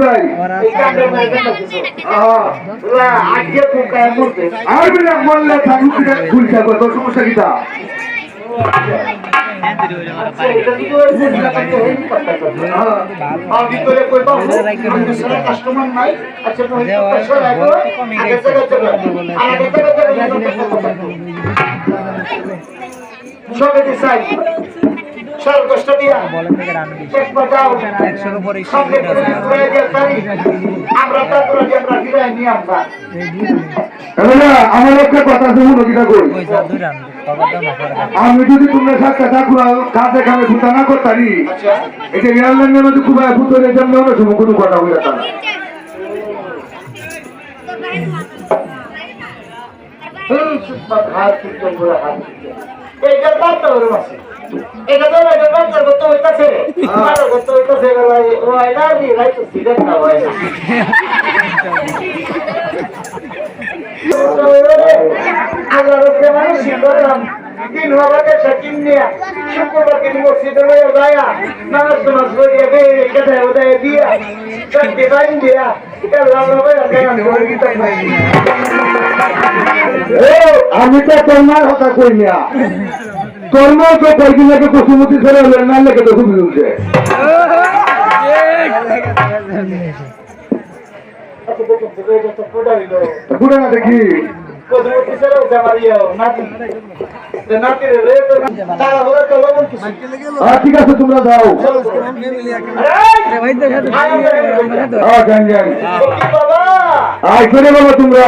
ভাই আর তোর সমস্যা কিটা কাস্টমার নাই আচ্ছা সবে দিছাই দিয়া তারি আমরা যে একটা কথা শুনুন কিটা আমি যদি তোমরা সাতটা ঠাকুর কাছে কামে ফুটা না করতারি? আচ্ছা। এটা এয়ারলাইনের মধ্যে খুব ফুটে জন্য অনেক সময় কোনো কথা হয়ে যেত না এইটা বার্তা ওর আছে। এটা তো এটা বার্তা করতে হইতাছে। ভালো করতে হইতাছে ও আইনা দি রাইট সিগারেট না আল্লাহর উপরে মানুষ করলাম দিন হওয়াকে সাকিম নিয়া শুক্রবার দিন মসজিদে লইয়া যায়া নামাজ নামাজ করিয়া বে কেটে উদয় দিয়া চারটি বাইন দিয়া আল্লাহ নবে আল্লাহ গীতা পাই এ, আমি তো তোমার কথা কই না কর্ম তো কয়েকদিন আগে কসুমতি ছেড়ে হলে না লেগে তো খুবই উঠছে আচ্ছা দেখুন তো এটা তো পুরা হইলো পুরো না দেখি কসমতি ছেড়ে উঠে মারিয়া নাতি যে নাতি রে রে তো তারা হলে তো লবণ কিছু হ্যাঁ ঠিক আছে তোমরা যাও হ্যাঁ জান জান বাবা আয় করে বাবা তোমরা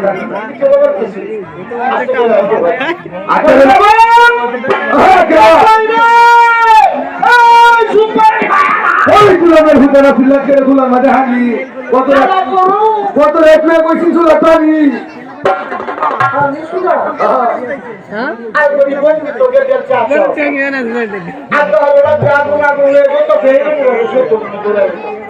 বাবা আহ, ফকির বাবা মোর ভালো আছো কি আমরা খেলা রুম হয়েছে না কোট সামনে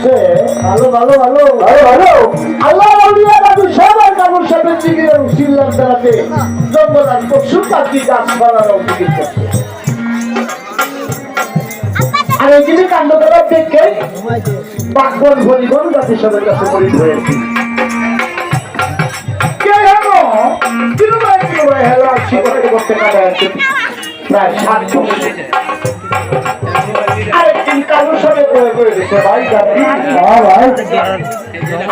ভালো ভালো ভালো। ভালো ভালো। আল্লাহ আউলিয়া দাদু সবাই কাকুর সাথে চিকিৎসা উসিল্লাম দাঁড়াতে জঙ্গলার পশু পাখি গাছপালার অভিযোগ করছে। আর এগুলি কাণ্ড করার দেখে বাকবন ভরিবন জাতি সবার কাছে পরিচিত হয়েছি। কে হেলো তিরুমায় তিরুমায় হেলো আছি করতে করতে কাটা আছে। প্রায় সাত বছর। আরেকদিন কারোর সাথে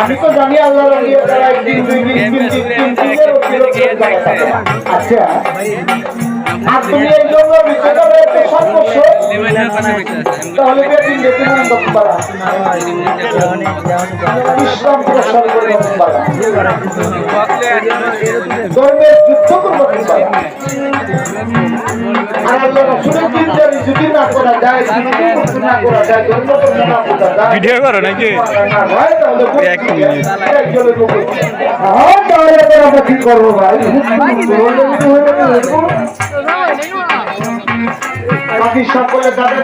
আমি তো জানি আল্লাহ একদিন দুই দিন তিন দিন। আচ্ছা আর তুমি এই জন্য বিষয়টা সর্বস্ব তাহলে বেদিন যেতে মন পারা ইসলাম প্রসার করে পারা ধর্মের যুদ্ধ করতে পারা আর আল্লাহ রাসূলের দিন যদি না করা যায় ভিডিও করো নাকি এক মিনিট। কি করব ভাই বাকি সকলে দাদা